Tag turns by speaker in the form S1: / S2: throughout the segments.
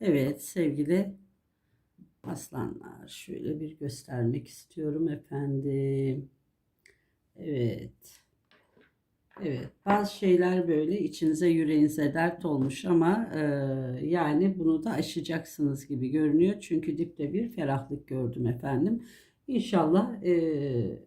S1: Evet sevgili aslanlar şöyle bir göstermek istiyorum efendim. Evet. Evet bazı şeyler böyle içinize yüreğinize dert olmuş ama e, yani bunu da aşacaksınız gibi görünüyor. Çünkü dipte bir ferahlık gördüm efendim. İnşallah e,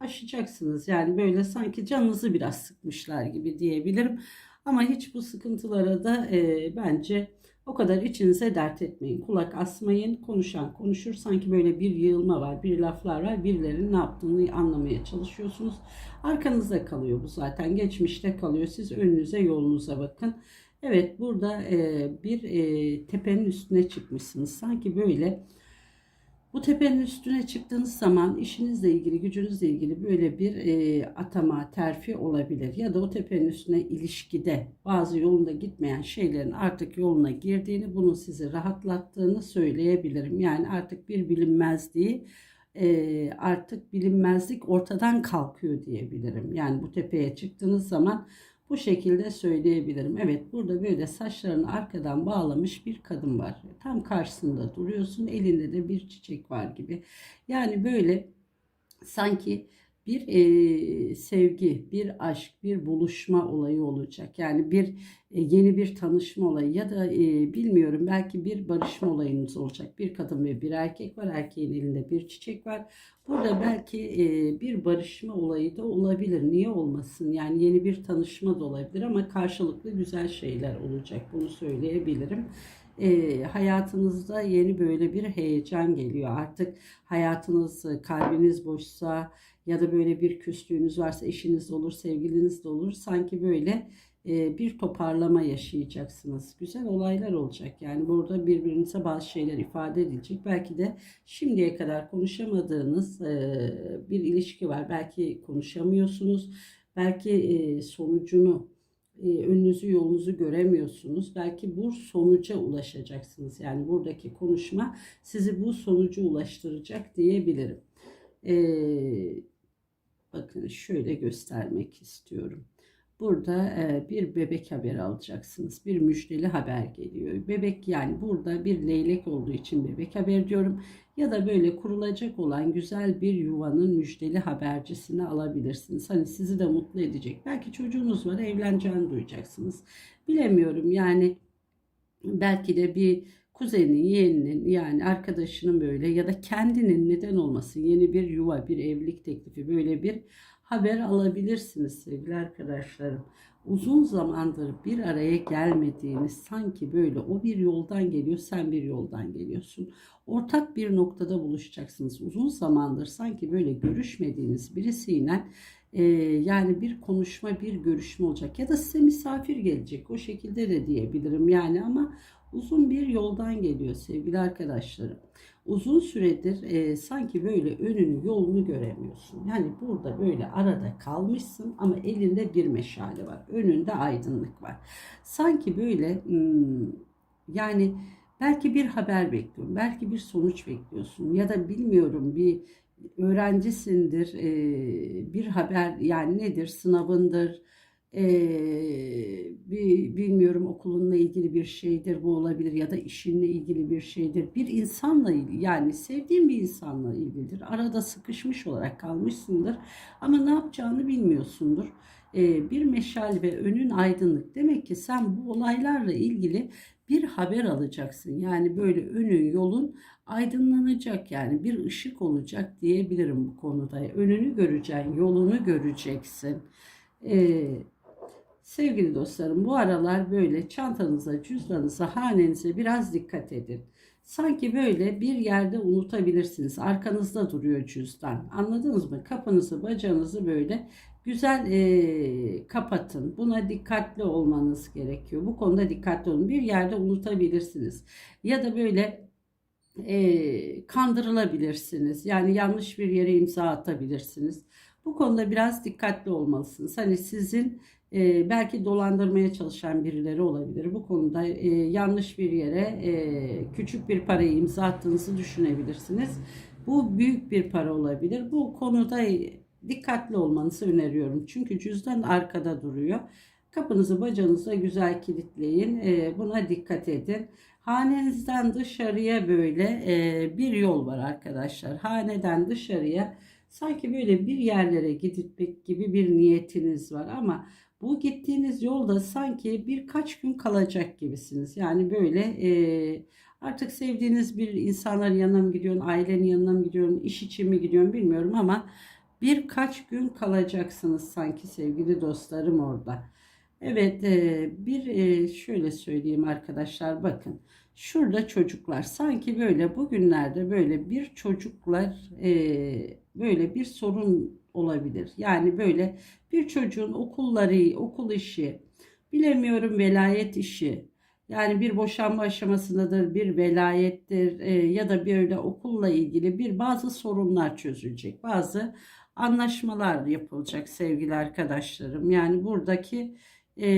S1: aşacaksınız. Yani böyle sanki canınızı biraz sıkmışlar gibi diyebilirim. Ama hiç bu sıkıntılara da e, bence o kadar içinize dert etmeyin. Kulak asmayın. Konuşan konuşur. Sanki böyle bir yığılma var, bir laflar var. Birilerinin ne yaptığını anlamaya çalışıyorsunuz. Arkanızda kalıyor bu zaten. Geçmişte kalıyor. Siz önünüze yolunuza bakın. Evet burada e, bir e, tepenin üstüne çıkmışsınız. Sanki böyle bu tepenin üstüne çıktığınız zaman işinizle ilgili, gücünüzle ilgili böyle bir e, atama, terfi olabilir. Ya da o tepenin üstüne ilişkide bazı yolunda gitmeyen şeylerin artık yoluna girdiğini, bunun sizi rahatlattığını söyleyebilirim. Yani artık bir bilinmezliği e, artık bilinmezlik ortadan kalkıyor diyebilirim. Yani bu tepeye çıktığınız zaman bu şekilde söyleyebilirim. Evet burada böyle saçlarını arkadan bağlamış bir kadın var. Tam karşısında duruyorsun. Elinde de bir çiçek var gibi. Yani böyle sanki bir e, sevgi, bir aşk, bir buluşma olayı olacak. Yani bir e, yeni bir tanışma olayı ya da e, bilmiyorum belki bir barışma olayınız olacak. Bir kadın ve bir erkek var. Erkeğin elinde bir çiçek var. Burada belki e, bir barışma olayı da olabilir. Niye olmasın? Yani yeni bir tanışma da olabilir ama karşılıklı güzel şeyler olacak. Bunu söyleyebilirim e, hayatınızda yeni böyle bir heyecan geliyor. Artık hayatınız, kalbiniz boşsa ya da böyle bir küslüğünüz varsa eşiniz de olur, sevgiliniz de olur. Sanki böyle e, bir toparlama yaşayacaksınız. Güzel olaylar olacak. Yani burada birbirinize bazı şeyler ifade edilecek. Belki de şimdiye kadar konuşamadığınız e, bir ilişki var. Belki konuşamıyorsunuz. Belki e, sonucunu e, önünüzü yolunuzu göremiyorsunuz. Belki bu sonuca ulaşacaksınız. Yani buradaki konuşma sizi bu sonucu ulaştıracak diyebilirim. Ee, bakın şöyle göstermek istiyorum. Burada e, bir bebek haberi alacaksınız. Bir müjdeli haber geliyor. Bebek yani burada bir leylek olduğu için bebek haber diyorum. Ya da böyle kurulacak olan güzel bir yuvanın müjdeli habercisini alabilirsiniz. Hani sizi de mutlu edecek. Belki çocuğunuz var evleneceğini duyacaksınız. Bilemiyorum yani belki de bir kuzenin, yeğeninin yani arkadaşının böyle ya da kendinin neden olmasın yeni bir yuva, bir evlilik teklifi böyle bir haber alabilirsiniz sevgili arkadaşlarım. Uzun zamandır bir araya gelmediğiniz sanki böyle o bir yoldan geliyor sen bir yoldan geliyorsun. Ortak bir noktada buluşacaksınız. Uzun zamandır sanki böyle görüşmediğiniz birisiyle e, yani bir konuşma bir görüşme olacak ya da size misafir gelecek o şekilde de diyebilirim yani ama uzun bir yoldan geliyor sevgili arkadaşlarım. Uzun süredir e, sanki böyle önünü yolunu göremiyorsun. Yani burada böyle arada kalmışsın ama elinde bir meşale var. Önünde aydınlık var. Sanki böyle hmm, yani belki bir haber bekliyorsun. Belki bir sonuç bekliyorsun. Ya da bilmiyorum bir öğrencisindir. E, bir haber yani nedir sınavındır ee, bir bilmiyorum okulunla ilgili bir şeydir bu olabilir ya da işinle ilgili bir şeydir. Bir insanla ilgili yani sevdiğin bir insanla ilgilidir. Arada sıkışmış olarak kalmışsındır ama ne yapacağını bilmiyorsundur. Ee, bir meşal ve önün aydınlık. Demek ki sen bu olaylarla ilgili bir haber alacaksın. Yani böyle önün yolun aydınlanacak yani bir ışık olacak diyebilirim bu konuda. Önünü göreceksin, yolunu göreceksin. Ee, Sevgili dostlarım bu aralar böyle çantanıza, cüzdanınıza, hanenize biraz dikkat edin. Sanki böyle bir yerde unutabilirsiniz. Arkanızda duruyor cüzdan. Anladınız mı? Kapınızı, bacağınızı böyle güzel e, kapatın. Buna dikkatli olmanız gerekiyor. Bu konuda dikkatli olun. Bir yerde unutabilirsiniz. Ya da böyle e, kandırılabilirsiniz. Yani yanlış bir yere imza atabilirsiniz. Bu konuda biraz dikkatli olmalısınız. Hani sizin e, belki dolandırmaya çalışan birileri olabilir. Bu konuda e, yanlış bir yere e, küçük bir parayı imza attığınızı düşünebilirsiniz. Bu büyük bir para olabilir. Bu konuda dikkatli olmanızı öneriyorum. Çünkü cüzdan arkada duruyor. Kapınızı bacanızla güzel kilitleyin. E, buna dikkat edin. Hanenizden dışarıya böyle e, bir yol var arkadaşlar. Haneden dışarıya sanki böyle bir yerlere gitmek gibi bir niyetiniz var ama bu gittiğiniz yolda sanki birkaç gün kalacak gibisiniz. Yani böyle e, artık sevdiğiniz bir insanların yanına mı gidiyorsun, ailenin yanına mı gidiyorsun, iş için mi gidiyorsun bilmiyorum ama birkaç gün kalacaksınız sanki sevgili dostlarım orada. Evet e, bir e, şöyle söyleyeyim arkadaşlar bakın. Şurada çocuklar sanki böyle bugünlerde böyle bir çocuklar e, böyle bir sorun olabilir. Yani böyle bir çocuğun okulları, okul işi, bilemiyorum velayet işi. Yani bir boşanma aşamasındadır, bir velayettir e, ya da böyle okulla ilgili bir bazı sorunlar çözülecek. Bazı anlaşmalar yapılacak sevgili arkadaşlarım. Yani buradaki e,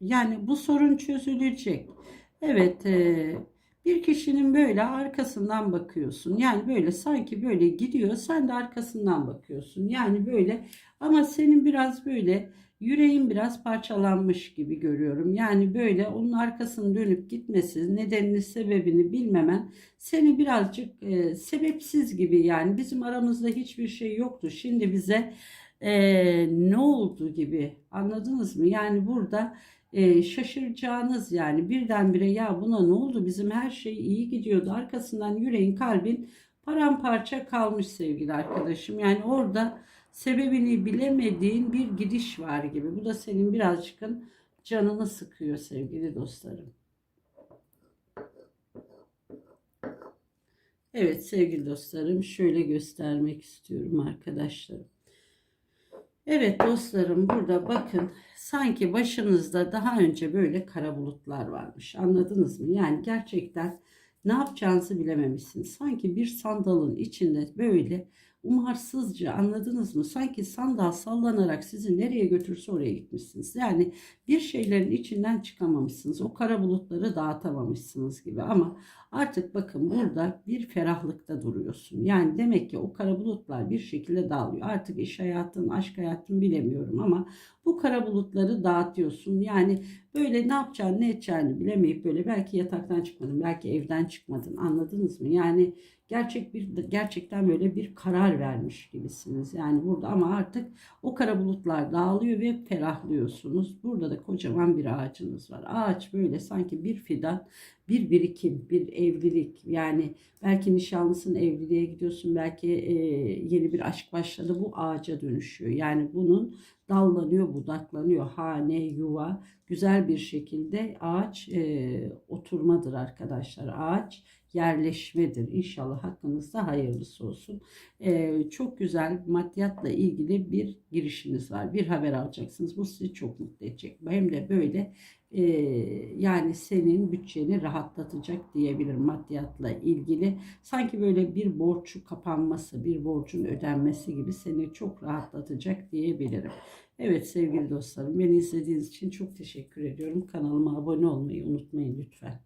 S1: yani bu sorun çözülecek. Evet e, bir kişinin böyle arkasından bakıyorsun. Yani böyle sanki böyle gidiyor sen de arkasından bakıyorsun. Yani böyle ama senin biraz böyle yüreğin biraz parçalanmış gibi görüyorum. Yani böyle onun arkasını dönüp gitmesi, nedenini, sebebini bilmemen seni birazcık e, sebepsiz gibi yani bizim aramızda hiçbir şey yoktu. Şimdi bize e, ne oldu gibi anladınız mı? Yani burada e, şaşıracağınız yani birdenbire ya buna ne oldu bizim her şey iyi gidiyordu arkasından yüreğin kalbin paramparça kalmış sevgili arkadaşım. Yani orada sebebini bilemediğin bir gidiş var gibi. Bu da senin birazcık canını sıkıyor sevgili dostlarım. Evet sevgili dostlarım şöyle göstermek istiyorum arkadaşlarım. Evet dostlarım burada bakın sanki başınızda daha önce böyle kara bulutlar varmış. Anladınız mı? Yani gerçekten ne yapacağınızı bilememişsiniz. Sanki bir sandalın içinde böyle umarsızca anladınız mı? Sanki sandal sallanarak sizi nereye götürse oraya gitmişsiniz. Yani bir şeylerin içinden çıkamamışsınız. O kara bulutları dağıtamamışsınız gibi ama artık bakın burada bir ferahlıkta duruyorsun. Yani demek ki o kara bulutlar bir şekilde dağılıyor. Artık iş hayatın, aşk hayatın bilemiyorum ama bu kara bulutları dağıtıyorsun. Yani böyle ne yapacağını ne edeceğini bilemeyip böyle belki yataktan çıkmadın, belki evden çıkmadın anladınız mı? Yani gerçek bir gerçekten böyle bir karar vermiş gibisiniz. Yani burada ama artık o kara bulutlar dağılıyor ve ferahlıyorsunuz. Burada da kocaman bir ağacınız var. Ağaç böyle sanki bir fidan, bir birikim, bir evlilik. Yani belki nişanlısın evliliğe gidiyorsun, belki e, yeni bir aşk başladı. Bu ağaca dönüşüyor. Yani bunun dallanıyor, budaklanıyor. Hane, yuva güzel bir şekilde ağaç e, oturmadır arkadaşlar. Ağaç yerleşmedir. İnşallah hakkınızda hayırlısı olsun. Ee, çok güzel maddiyatla ilgili bir girişiniz var. Bir haber alacaksınız. Bu sizi çok mutlu edecek. Hem de böyle e, yani senin bütçeni rahatlatacak diyebilirim maddiyatla ilgili. Sanki böyle bir borcu kapanması, bir borcun ödenmesi gibi seni çok rahatlatacak diyebilirim. Evet sevgili dostlarım beni izlediğiniz için çok teşekkür ediyorum. Kanalıma abone olmayı unutmayın lütfen.